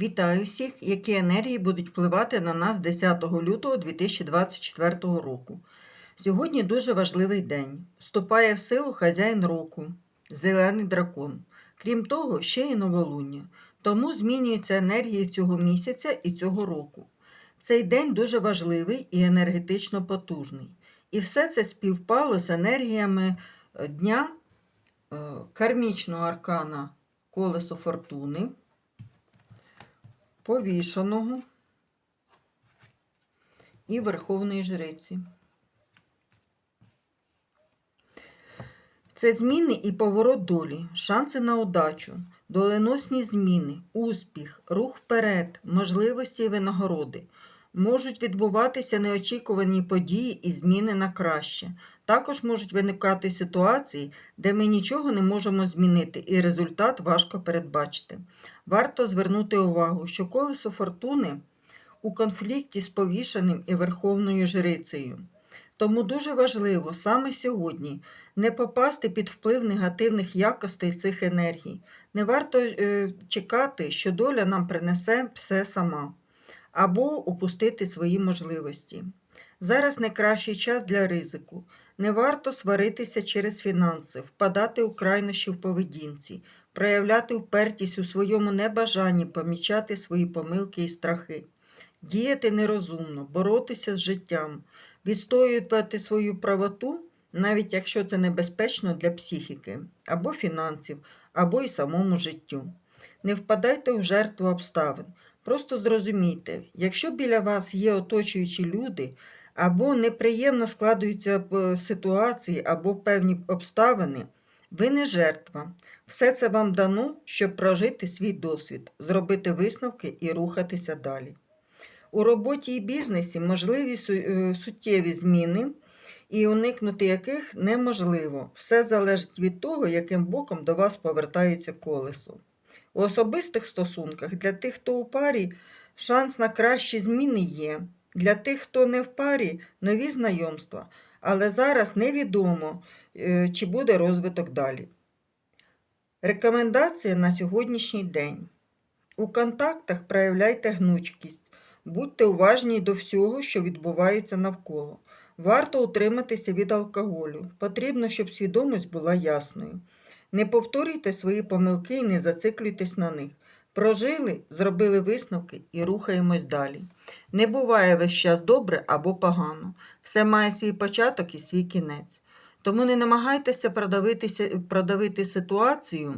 Вітаю всіх, які енергії будуть впливати на нас 10 лютого 2024 року. Сьогодні дуже важливий день. Вступає в силу хазяїн року, зелений дракон. Крім того, ще й новолуння. Тому змінюються енергії цього місяця і цього року. Цей день дуже важливий і енергетично потужний. І все це співпало з енергіями е, дня е, кармічного аркана Колесо Фортуни повішаного і Верховної Жриці. Це зміни і поворот долі, шанси на удачу, доленосні зміни, успіх, рух вперед, можливості і винагороди. Можуть відбуватися неочікувані події і зміни на краще. Також можуть виникати ситуації, де ми нічого не можемо змінити, і результат важко передбачити. Варто звернути увагу, що колесо фортуни у конфлікті з повішеним і верховною жрицею. Тому дуже важливо саме сьогодні не попасти під вплив негативних якостей цих енергій. Не варто е, чекати, що доля нам принесе все сама, або опустити свої можливості. Зараз найкращий час для ризику. Не варто сваритися через фінанси, впадати у крайнощі в поведінці, проявляти впертість у своєму небажанні помічати свої помилки і страхи, діяти нерозумно, боротися з життям, відстоювати свою правоту, навіть якщо це небезпечно для психіки, або фінансів, або й самому життю. Не впадайте в жертву обставин. Просто зрозумійте, якщо біля вас є оточуючі люди, або неприємно складуються е, ситуації, або певні обставини, ви не жертва. Все це вам дано, щоб прожити свій досвід, зробити висновки і рухатися далі. У роботі і бізнесі можливі е, суттєві зміни, і уникнути яких неможливо. Все залежить від того, яким боком до вас повертається колесо. У особистих стосунках для тих, хто у парі, шанс на кращі зміни є. Для тих, хто не в парі, нові знайомства. Але зараз невідомо, е, чи буде розвиток далі. Рекомендації на сьогоднішній день. У контактах проявляйте гнучкість. Будьте уважні до всього, що відбувається навколо. Варто утриматися від алкоголю. Потрібно, щоб свідомість була ясною. Не повторюйте свої помилки і не зациклюйтесь на них. Прожили, зробили висновки і рухаємось далі. Не буває весь час добре або погано. Все має свій початок і свій кінець. Тому не намагайтеся продавити ситуацію.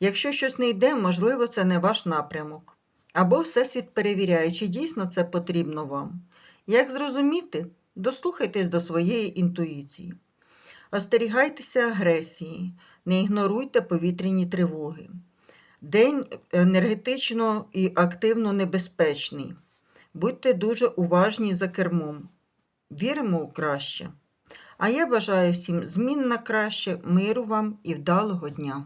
Якщо щось не йде, можливо, це не ваш напрямок. Або Всесвіт перевіряє, чи дійсно це потрібно вам. Як зрозуміти? Дослухайтесь до своєї інтуїції. Остерігайтеся агресії, не ігноруйте повітряні тривоги. День енергетично і активно небезпечний. Будьте дуже уважні за кермом. Віримо у краще. А я бажаю всім змін на краще, миру вам і вдалого дня.